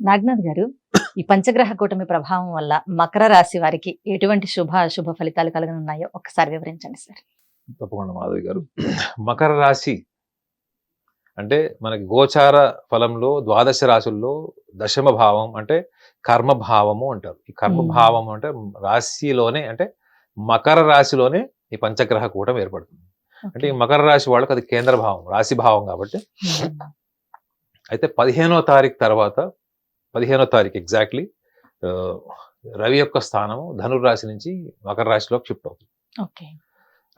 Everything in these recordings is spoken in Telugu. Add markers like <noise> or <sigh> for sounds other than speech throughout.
నాగనాథ్ గారు ఈ పంచగ్రహ కూటమి ప్రభావం వల్ల మకర రాశి వారికి ఎటువంటి శుభ అశుభ ఫలితాలు కలగనున్నాయో ఒకసారి వివరించండి సార్. తప్పకుండా మాధవి గారు. మకర రాశి అంటే మనకి గోచార ఫలంలో ద్వాదశ రాశుల్లో దశమ భావం అంటే కర్మ భావము అంటారు. ఈ కర్మ. భావం అంటే రాశిలోనే అంటే మకర రాశిలోనే ఈ పంచగ్రహ కూటం ఏర్పడుతుంది. అంటే ఈ మకర రాశి వాళ్ళకి అది కేంద్ర భావం రాశి భావం కాబట్టి. అయితే పదిహేనో తారీఖు తర్వాత పదిహేనో తారీఖు ఎగ్జాక్ట్లీ రవి యొక్క స్థానము ధనుర్రాశి నుంచి మకర రాశిలోకి షిఫ్ట్ అవుతుంది. Okay.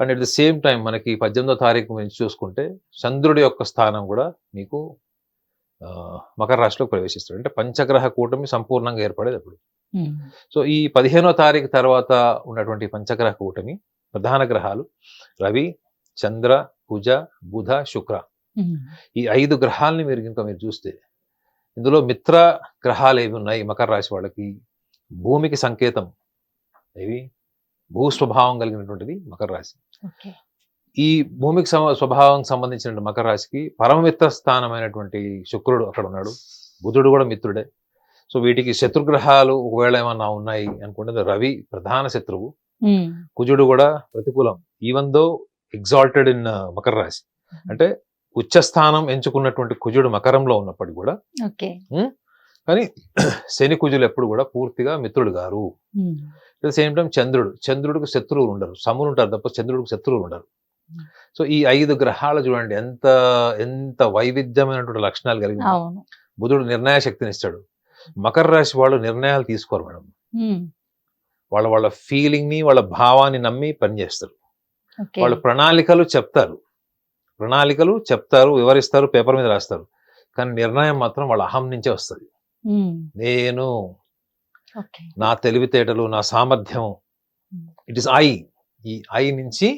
And at the same time మనకి పద్దెనిమిదో తారీఖు నుంచి చూసుకుంటే చంద్రుడి యొక్క స్థానం కూడా మీకు మకర రాశిలోకి ప్రవేశిస్తాడు అంటే పంచగ్రహ కూటమి సంపూర్ణంగా ఏర్పడేది అప్పుడు. సో ఈ పదిహేనో తారీఖు తర్వాత ఉన్నటువంటి పంచగ్రహ కూటమి ప్రధాన గ్రహాలు రవి చంద్ర కుజ బుధ శుక్ర. ఈ ఐదు గ్రహాలని మీరు ఇంకా మీరు చూస్తే ఇందులో మిత్ర గ్రహాలు ఏవి ఉన్నాయి? మకర రాశి వాళ్ళకి భూమికి సంకేతం. ఇవి భూ స్వభావం కలిగినటువంటిది మకర రాశి. ఈ భూమికి స్వభావం సంబంధించిన మకర రాశికి పరమమిత్ర స్థానమైనటువంటి శుక్రుడు అక్కడ ఉన్నాడు. బుధుడు కూడా మిత్రుడే. సో వీటికి శత్రుగ్రహాలు ఒకవేళ ఏమన్నా ఉన్నాయి అనుకుంటే రవి ప్రధాన శత్రువు. కుజుడు కూడా ప్రతికూలం. ఈవెన్ దో ఎగ్జాల్టెడ్ ఇన్ మకర రాశి. అంటే ఉచ్చస్థానం ఎంచుకున్నటువంటి కుజుడు మకరంలో ఉన్నప్పటికీ కూడా కానీ <clears throat> శని కుజులు ఎప్పుడు కూడా పూర్తిగా మిత్రుడు గారు. అట్ ద సేమ్ టైం చంద్రుడు చంద్రుడికి శత్రువులు ఉండరు. సములు ఉంటారు తప్ప చంద్రుడికి శత్రువులు ఉండరు. సో ఈ ఐదు గ్రహాలు చూడండి ఎంత ఎంత వైవిధ్యమైనటువంటి లక్షణాలు కలిగి బుధుడు నిర్ణయ శక్తిని ఇస్తాడు. మకర రాశి వాళ్ళు నిర్ణయాలు తీసుకోరు మేడం. వాళ్ళ వాళ్ళ ఫీలింగ్ని వాళ్ళ భావాన్ని నమ్మి పనిచేస్తారు. వాళ్ళు ప్రణాళికలు చెప్తారు. ప్రణాళికలు చెప్తారు వివరిస్తారు పేపర్ మీద రాస్తారు. కానీ నిర్ణయం మాత్రం వాళ్ళ అహం నుంచే వస్తుంది. నేను నా తెలివితేటలు నా సామర్థ్యం ఇట్ ఇస్ ఐ. ఈ ఐ నుంచి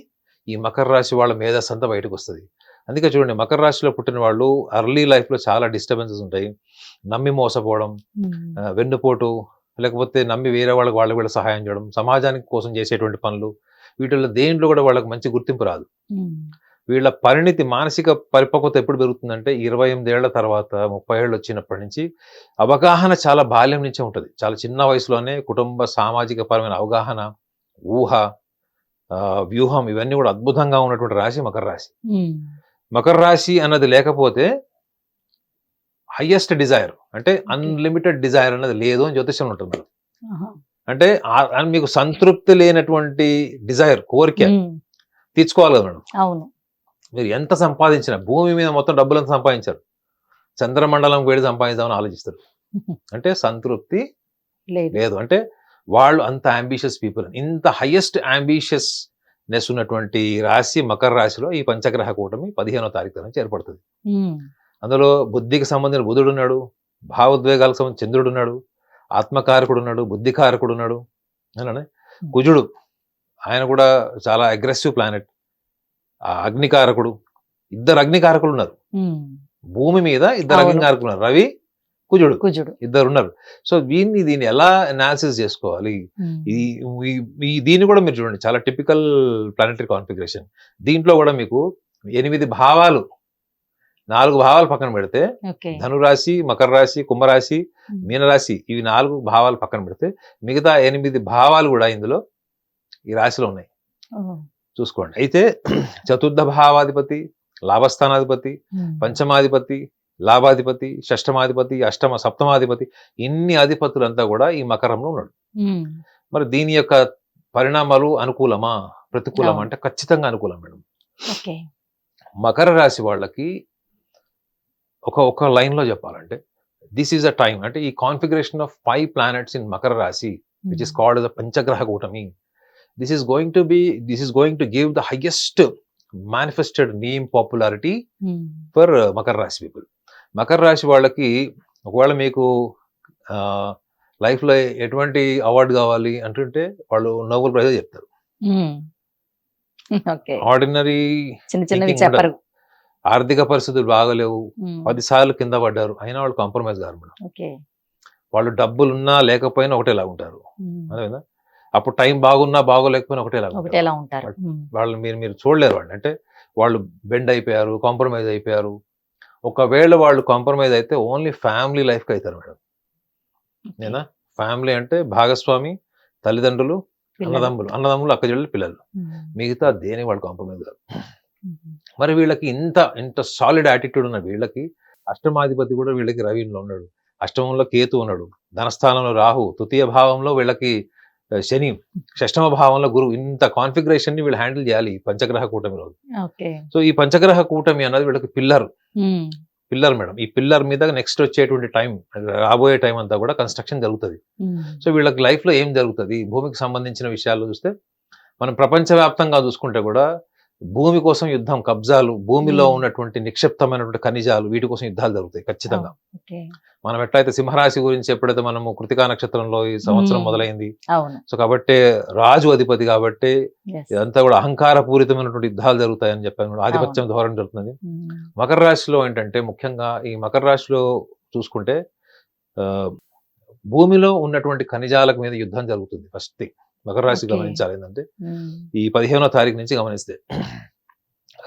ఈ మకర రాశి వాళ్ళ మేధస్సు అంతా బయటకు వస్తుంది. అందుకే చూడండి మకర రాశిలో పుట్టిన వాళ్ళు అర్లీ లైఫ్లో చాలా డిస్టర్బెన్సెస్ ఉంటాయి. నమ్మి మోసపోవడం వెన్నుపోటు లేకపోతే నమ్మి వేరే వాళ్ళకి వాళ్ళకి వీళ్ళ సహాయం చేయడం సమాజానికి కోసం చేసేటువంటి పనులు వీటిల్లో దేంట్లో కూడా వాళ్ళకి మంచి గుర్తింపు రాదు. వీళ్ళ పరిణితి మానసిక పరిపక్వత ఎప్పుడు పెరుగుతుందంటే ఇరవై ఎనిమిదేళ్ళ తర్వాత ముప్పై ఏళ్ళు వచ్చినప్పటి నుంచి అవగాహన చాలా బాల్యం నుంచే ఉంటుంది. చాలా చిన్న వయసులోనే కుటుంబ సామాజిక పరమైన అవగాహన ఊహ వ్యూహం ఇవన్నీ కూడా అద్భుతంగా ఉన్నటువంటి రాశి మకర రాశి. మకర రాశి అన్నది లేకపోతే హయ్యెస్ట్ డిజైర్ అంటే అన్లిమిటెడ్ డిజైర్ అన్నది లేదు అని జ్యోతిష్యం ఉంటుంది. అంటే మీకు సంతృప్తి లేనటువంటి డిజైర్ కోరిక తీర్చుకోవాలి కదా మేడం. అవును. మీరు ఎంత సంపాదించినా భూమి మీద మొత్తం డబ్బులు ఎంత సంపాదించారు. చంద్రమండలం వేడి సంపాదించామని ఆలోచిస్తారు. <laughs> అంటే సంతృప్తి లేదు. అంటే వాళ్ళు అంత అంబిషియస్ పీపుల్ ఇంత హైయెస్ట్ అంబిషియస్ నెస్ ఉన్నటువంటి రాశి మకర రాశిలో ఈ పంచగ్రహ కూటమి పదిహేనో తారీఖు నుంచి ఏర్పడుతుంది. అందులో బుద్ధికి సంబంధించిన బుధుడు ఉన్నాడు భావోద్వేగాలకు సంబంధించిన చంద్రుడు ఉన్నాడు ఆత్మకారకుడు ఉన్నాడు బుద్ధికారకుడు ఉన్నాడు. కుజుడు ఆయన కూడా చాలా అగ్రెసివ్ ప్లానెట్ అగ్నికారకుడు ఇద్దరు అగ్నికారకులు ఉన్నారు భూమి మీద ఇద్దరు. అగ్నికారకులు ఉన్నారు రవి కుజుడు. కుజుడు. ఇద్దరు ఉన్నారు సో దీన్ని దీన్ని ఎలా అనాలిసిస్ చేసుకోవాలి. ఈ దీన్ని కూడా మీరు చూడండి. చాలా టిపికల్ ప్లానెటరీ కాన్ఫిగరేషన్ దీంట్లో కూడా మీకు ఎనిమిది భావాలు నాలుగు భావాలు పక్కన పెడితే ధనురాశి మకర రాశి కుంభరాశి. మీనరాశి ఇవి నాలుగు భావాలు పక్కన పెడితే మిగతా ఎనిమిది భావాలు కూడా ఇందులో ఈ రాశిలో ఉన్నాయి. చూసుకోండి. అయితే చతుర్థ భావాధిపతి లాభస్థానాధిపతి. పంచమాధిపతి లాభాధిపతి షష్టమాధిపతి అష్టమ సప్తమాధిపతి ఇన్ని అధిపతులంతా కూడా ఈ మకరంలో ఉన్నాడు. మరి దీని యొక్క పరిణామాలు అనుకూలమా? ప్రతికూలమా. అంటే ఖచ్చితంగా అనుకూలం మేడం. మకర రాశి వాళ్ళకి ఒక ఒక లైన్లో చెప్పాలంటే దిస్ ఈజ్ అ టైం అంటే ఈ configuration of five planets in Makar రాశి విచ్ ఇస్ కాల్డ్ ద పంచగ్రహ కూటమి. This is going to be this is going to give the highest manifested name popularity. For Makar రాశి పీపుల్ మకర రాశి వాళ్ళకి ఒకవేళ మీకు లైఫ్లో ఎటువంటి అవార్డు కావాలి అంటుంటే వాళ్ళు నోబెల్ ప్రైజ్ చెప్తారు. <laughs> ఆర్డినరీ thinking చెప్పరు. ఆర్థిక పరిస్థితులు బాగలేవు. ఉమ్. పది సార్లు కింద పడ్డారు. అయినా వాళ్ళు కాంప్రమైజ్ కారు మేడం. వాళ్ళు డబ్బులు ఉన్నా లేకపోయినా ఒకటేలా ఉంటారు. ఉమ్. అప్పుడు టైం బాగున్నా బాగోలేకపోయినా ఒకటేలా ఉంటారు. ఒకటేలా ఉంటారు. వాళ్ళు మీరు మీరు చూడలేరు వాళ్ళు అంటే వాళ్ళు బెండ్ అయిపోయారు కాంప్రమైజ్ అయిపోయారు ఒకవేళ వాళ్ళు కాంప్రమైజ్ అయితే ఓన్లీ ఫ్యామిలీ లైఫ్కి అవుతారు మేడం నేనా ఫ్యామిలీ అంటే భాగస్వామి తల్లిదండ్రులు. అన్నదమ్ములు అన్నదమ్ములు అక్కచెల్లెలు పిల్లలు. మిగతా దేని వాళ్ళు కాంప్రమైజ్ కాదు. మరి వీళ్ళకి ఇంత ఇంత సాలిడ్ యాటిట్యూడ్ ఉన్న వీళ్ళకి అష్టమాధిపతి కూడా వీళ్ళకి రవిలో ఉన్నాడు అష్టమంలో కేతు ఉన్నాడు ధనస్థానంలో రాహు తృతీయ భావంలో వీళ్ళకి శని షష్టమ భావంలో గురువు ఇంత కాన్ఫిగరేషన్ని వీళ్ళు హ్యాండిల్ చేయాలి ఈ పంచగ్రహ కూటమిలో ఓకే. సో ఈ పంచగ్రహ కూటమి అన్నది వీళ్ళకి పిల్లర్. Pillar madam. ఈ పిల్లర్ మీద నెక్స్ట్ వచ్చేటువంటి టైం రాబోయే టైం అంతా కూడా కన్స్ట్రక్షన్ జరుగుతుంది. సో వీళ్ళకి లైఫ్లో ఏం జరుగుతుంది? భూమికి సంబంధించిన విషయాలు చూస్తే మనం ప్రపంచవ్యాప్తంగా చూసుకుంటే కూడా భూమి కోసం యుద్ధం కబ్జాలు భూమిలో. ఉన్నటువంటి నిక్షిప్తమైనటువంటి ఖనిజాలు వీటి కోసం యుద్ధాలు జరుగుతాయి ఖచ్చితంగా మనం ఎట్లయితే సింహరాశి గురించి ఎప్పుడైతే మనము కృతికా నక్షత్రంలో ఈ సంవత్సరం. మొదలైంది సో కాబట్టి రాజు అధిపతి కాబట్టి. ఇదంతా కూడా అహంకార పూరితమైనటువంటి యుద్ధాలు జరుగుతాయని చెప్పాను ఆధిపత్యం ధోరణి జరుగుతుంది. మకర రాశిలో ఏంటంటే ముఖ్యంగా ఈ మకర రాశిలో చూసుకుంటే ఆ, భూమిలో ఉన్నటువంటి ఖనిజాలకు మీద యుద్ధం జరుగుతుంది ఫస్ట్ థింగ్ మకర రాశి. గమనించాలి ఏంటంటే. ఈ పదిహేనో తారీఖు నుంచి గమనిస్తే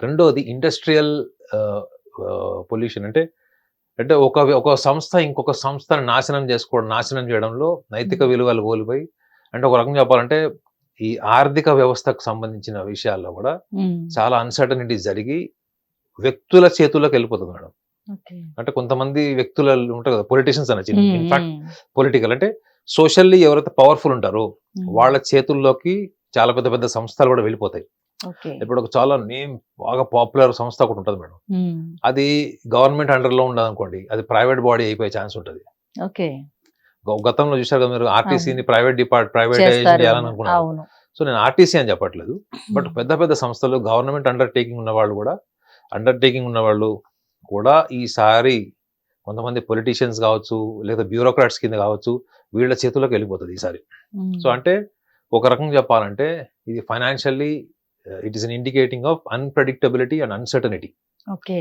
రెండోది ఇండస్ట్రియల్ పొల్యూషన్ అంటే అంటే ఒక ఒక సంస్థ ఇంకొక సంస్థను నాశనం చేసుకోవడం నాశనం చేయడంలో నైతిక. విలువలు కోల్పోయి అంటే ఒక రకంగా చెప్పాలంటే ఈ ఆర్థిక వ్యవస్థకు సంబంధించిన విషయాల్లో కూడా. చాలా అన్సర్టనిటీ జరిగి వ్యక్తుల చేతుల్లోకి వెళ్ళిపోతుంది మేడం అంటే కొంతమంది వ్యక్తులు ఉంటారు కదా పొలిటీషియన్స్ అనొచ్చు. ఇన్ఫాక్ట్ పొలిటికల్ అంటే సోషల్లీ ఎవరైతే పవర్ఫుల్ ఉంటారో. వాళ్ళ చేతుల్లోకి చాలా పెద్ద పెద్ద సంస్థలు కూడా వెళ్ళిపోతాయి. ఇప్పుడు ఒక చాలా నేమ్ బాగా పాపులర్ సంస్థ ఒకటి ఉంటుంది మేడం. అది గవర్నమెంట్ అండర్లో ఉండదు అనుకోండి అది ప్రైవేట్ బాడీ అయిపోయే ఛాన్స్ ఉంటుంది. గతంలో చూశారు కదా మీరు ఆర్టీసీని ప్రైవేట్ డిపార్ట్ చేస్తారు. చేయాలని సో నేను ఆర్టీసీ అని చెప్పట్లేదు. బట్ పెద్ద పెద్ద సంస్థలు గవర్నమెంట్ అండర్టేకింగ్ ఉన్న వాళ్ళు కూడా అండర్టేకింగ్ ఉన్న వాళ్ళు కూడా ఈసారి కొంతమంది పొలిటీషియన్స్ కావచ్చు లేదా బ్యూరోక్రాట్స్ కింద కావచ్చు వీళ్ళ చేతుల్లోకి వెళ్ళిపోతుంది ఈసారి. సో అంటే ఒక రకంగా చెప్పాలంటే ఇది financially it is an indicating of unpredictability and uncertainty okay.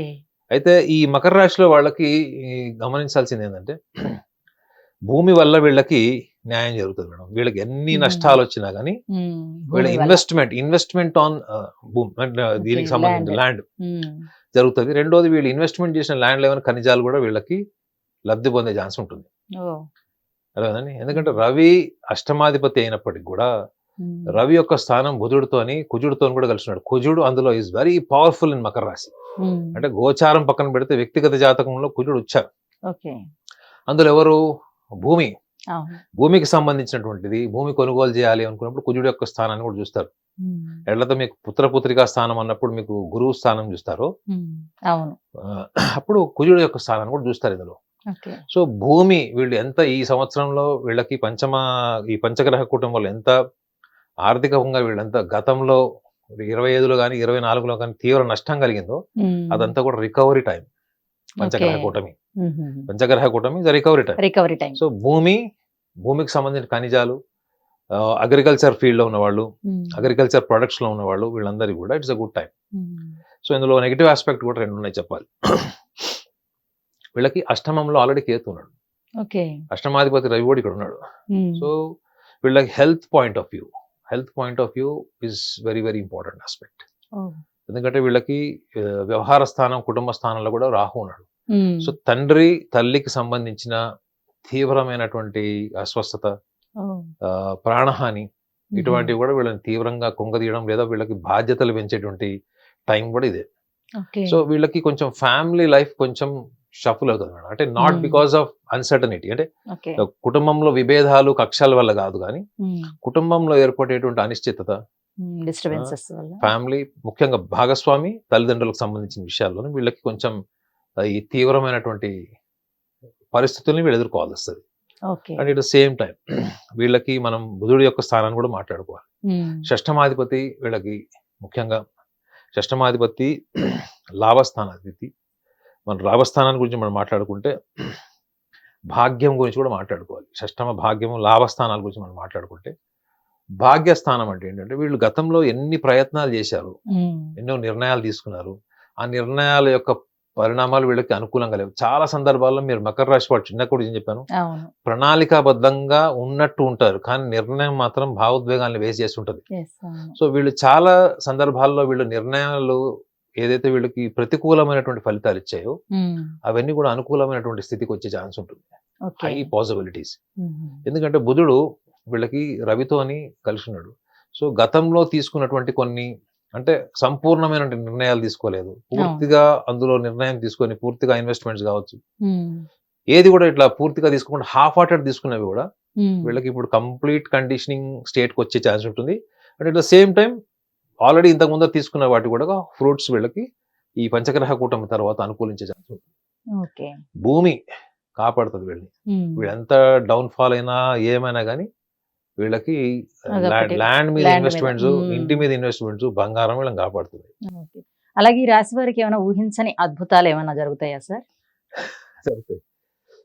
అయితే ఈ మకర రాశిలో వాళ్ళకి గమనించాల్సింది ఏంటంటే భూమి వల్ల వీళ్ళకి న్యాయం జరుగుతుంది మేడం వీళ్ళకి ఎన్ని. నష్టాలు వచ్చినా కానీ. వీళ్ళ. ఇన్వెస్ట్మెంట్ ఇన్వెస్ట్మెంట్ ఆన్ భూమి అంటే దీనికి సంబంధించిన. ల్యాండ్. జరుగుతుంది రెండోది వీళ్ళు ఇన్వెస్ట్మెంట్ చేసిన ల్యాండ్ ఏమైనా ఖనిజాలు కూడా వీళ్ళకి లబ్ధి పొందే ఛాన్స్ ఉంటుంది. అదేనండి ఎందుకంటే రవి అష్టమాధిపతి అయినప్పటికి కూడా. రవి యొక్క స్థానం బుధుడితోని కుజుడితో కూడా కలిసినాడు కుజుడు అందులో ఈజ్ వెరీ పవర్ఫుల్ ఇన్ మకర రాశి. అంటే గోచారం పక్కన పెడితే వ్యక్తిగత జాతకంలో కుజుడు వచ్చారు అందులో ఎవరు భూమి భూమికి సంబంధించినటువంటిది భూమి కొనుగోలు చేయాలి అనుకున్నప్పుడు కుజుడు యొక్క స్థానాన్ని కూడా చూస్తారు. ఉమ్. ఎట్లయితే మీకు పుత్ర పుత్రికా స్థానం అన్నప్పుడు మీకు గురువు స్థానం చూస్తారు. అవును. అప్పుడు కుజుడు యొక్క స్థానాన్ని కూడా చూస్తారు ఇందులో. సో భూమి వీళ్ళు ఎంత ఈ సంవత్సరంలో వీళ్ళకి పంచమ ఈ పంచగ్రహ కుటుంబంలో ఎంత ఆర్థికంగా వీళ్ళంత గతంలో ఇరవై ఐదులో కానీ ఇరవై నాలుగులో కానీ తీవ్ర నష్టం కలిగిందో. అదంతా కూడా రికవరీ టైం పంచగ్రహ. కూటమి. పంచగ్రహ కూటమి recovery time recovery time so భూమి భూమికి సంబంధించిన ఖనిజాలు అగ్రికల్చర్ ఫీల్డ్లో ఉన్న వాళ్ళు ఉమ్. అగ్రికల్చర్ ప్రొడక్ట్స్లో ఉన్న వాళ్ళు వీళ్ళందరికీ కూడా it's a good time. So ఇందులో నెగిటివ్ ఆస్పెక్ట్ కూడా రెండు ఉన్నాయి చెప్పాలి వీళ్ళకి అష్టమంలో ఆల్రెడీ కేతు ఉన్నాడు అష్టమాధిపతి రవి కూడా ఇక్కడ ఉన్నాడు. సో వీళ్ళకి health point of view health point of view is very very important aspect. ఎందుకంటే వీళ్ళకి వ్యవహార స్థానం కుటుంబ స్థానంలో కూడా రాహు ఉన్నాడు. సో తండ్రి తల్లికి సంబంధించిన తీవ్రమైనటువంటి అస్వస్థత ప్రాణహాని. ఇటువంటివి కూడా వీళ్ళని తీవ్రంగా కుంగదీయడం లేదా వీళ్ళకి బాధ్యతలు పెంచేటువంటి టైం కూడా ఇదే సో వీళ్ళకి కొంచెం ఫ్యామిలీ లైఫ్ కొంచెం షఫుల్ అవుతుంది మేడం అంటే నాట్. బికాస్ ఆఫ్ అన్సర్టనిటీ అంటే కుటుంబంలో విభేదాలు కక్షల వల్ల కాదు కానీ. కుటుంబంలో ఏర్పడేటువంటి అనిశ్చితత. డిస్టర్బెన్సెస్ ఫ్యామిలీ ముఖ్యంగా భాగస్వామి తల్లిదండ్రులకు సంబంధించిన విషయాల్లోనే వీళ్ళకి కొంచెం ఈ తీవ్రమైనటువంటి పరిస్థితుల్ని వీళ్ళు ఎదుర్కోవాల్సి వస్తుంది అండ్ ఇట్ సేమ్ టైం వీళ్ళకి మనం బుధుడి యొక్క స్థానాన్ని కూడా మాట్లాడుకోవాలి. షష్టమాధిపతి వీళ్ళకి ముఖ్యంగా షష్టమాధిపతి లాభస్థానాధిపతి. మన లాభస్థానాన్ని గురించి మనం మాట్లాడుకుంటే భాగ్యం గురించి కూడా మాట్లాడుకోవాలి. షష్టమ భాగ్యము లాభస్థానాల గురించి మనం మాట్లాడుకుంటే భాగ్యస్థానం అంటే ఏంటంటే వీళ్ళు గతంలో ఎన్ని ప్రయత్నాలు చేశారు. ఎన్నో నిర్ణయాలు తీసుకున్నారు. ఆ నిర్ణయాల యొక్క పరిణామాలు వీళ్ళకి అనుకూలంగా లేవు. చాలా సందర్భాల్లో మీరు మకర రాశి వాడు చిన్న కూడా ఏం చెప్పాను. ప్రణాళికాబద్ధంగా ఉన్నట్టు ఉంటారు కానీ నిర్ణయం మాత్రం భావోద్వేగాల్ని వేసి చేస్తుంటది అవును. సో వీళ్ళు చాలా సందర్భాల్లో వీళ్ళు నిర్ణయాలు ఏదైతే వీళ్ళకి ప్రతికూలమైనటువంటి ఫలితాలు ఇచ్చాయో. అవన్నీ కూడా అనుకూలమైనటువంటి స్థితికి వచ్చే ఛాన్స్ ఉంటుంది. హై పాసిబిలిటీస్ ఎందుకంటే బుధుడు వీళ్ళకి రవితోని కలిసి ఉన్నాడు సో గతంలో తీసుకున్నటువంటి కొన్ని అంటే సంపూర్ణమైన నిర్ణయాలు తీసుకోలేదు. పూర్తిగా అందులో నిర్ణయం తీసుకొని పూర్తిగా ఇన్వెస్ట్మెంట్స్ కావచ్చు. ఏది కూడా ఇట్లా పూర్తిగా తీసుకోకుండా హాఫ్ హార్టెడ్ తీసుకున్నవి కూడా వీళ్ళకి ఇప్పుడు కంప్లీట్ కండిషనింగ్ స్టేట్కి వచ్చే ఛాన్స్ ఉంటుంది. And at the same time already ఇంతకు ముందర తీసుకున్న వాటి కూడా ఫ్రూట్స్ వీళ్ళకి ఈ పంచగ్రహ కూటమి తర్వాత అనుకూలించే ఛాన్స్ ఉంటుంది. భూమి కాపాడుతుంది వీళ్ళని. వీళ్ళు ఎంత డౌన్ ఫాల్ అయినా ఏమైనా కానీ వీళ్ళకి. ల్యాండ్ మీద. ఇన్వెస్ట్మెంట్స్. ఇంటి మీద ఇన్వెస్ట్మెంట్స్ బంగారం వీళ్ళని కాపాడుతుంది అలాగే ఈ రాశి వారికి ఏమైనా ఊహించని అద్భుతాలు ఏమైనా జరుగుతాయా సార్? సరిపోయి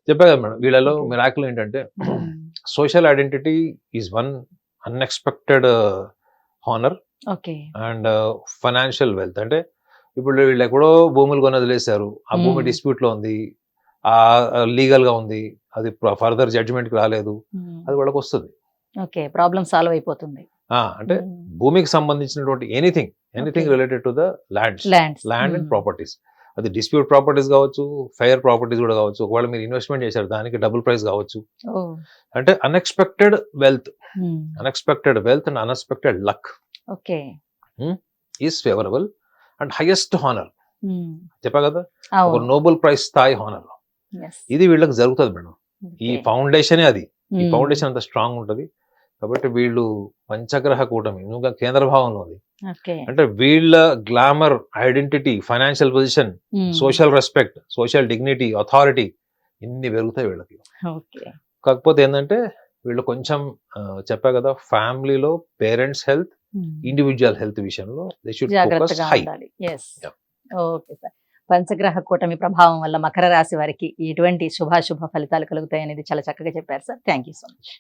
చెప్పా కదా మేడం వీళ్ళలో మిరాకులు ఏంటంటే social identity is one unexpected honour okay. And financial wealth అంటే ఇప్పుడు వీళ్ళు ఎక్కడో భూములు కొని వదిలేశారు ఆ భూమి. డిస్ప్యూట్లో ఉంది. ఆ లీగల్గా ఉంది. అది ఫర్దర్ జడ్జిమెంట్కి రాలేదు. అది వాళ్ళకి వస్తుంది ఓకే ప్రాబ్లం సాల్వ్ అయిపోతుంది. అంటే భూమికి సంబంధించినటువంటి anything anything. Related to the lands land and properties అది డిస్ప్యూట్ ప్రాపర్టీస్ కావచ్చు ఫైర్ ప్రాపర్టీస్ కూడా కావచ్చు. ఒకవేళ మీరు ఇన్వెస్ట్మెంట్ చేశారు దానికి డబుల్ ప్రైస్ కావచ్చు. అంటే unexpected wealth unexpected wealth and unexpected luck okay. Is favourable and highest honour చెప్పా కదా? ఒక నోబెల్ ప్రైజ్ స్థాయి హానర్. ఇది వీళ్ళకి జరుగుతుంది మేడం. ఈ. ఫౌండేషనే అది. ఈ. ఫౌండేషన్ అంత స్ట్రాంగ్ ఉంటది. కాబట్టి వీళ్ళు పంచగ్రహ కూటమి ఇంకా కేంద్ర భావంలో ఉంది. అంటే వీళ్ళ glamour identity financial position. Social respect social dignity authority ఇన్ని పెరుగుతాయి వీళ్ళకి. కాకపోతే ఏంటంటే వీళ్ళు కొంచెం చెప్పా కదా ఫ్యామిలీలో పేరెంట్స్ హెల్త్. ఇండివిజువల్ హెల్త్ విషయంలో. Okay sir. పంచగ్రహ కూటమి ప్రభావం వల్ల మకర రాశి వారికి ఎటువంటి శుభాశుభ ఫలితాలు కలుగుతాయి అనేది చాలా చక్కగా చెప్పారు sir. Thank you so much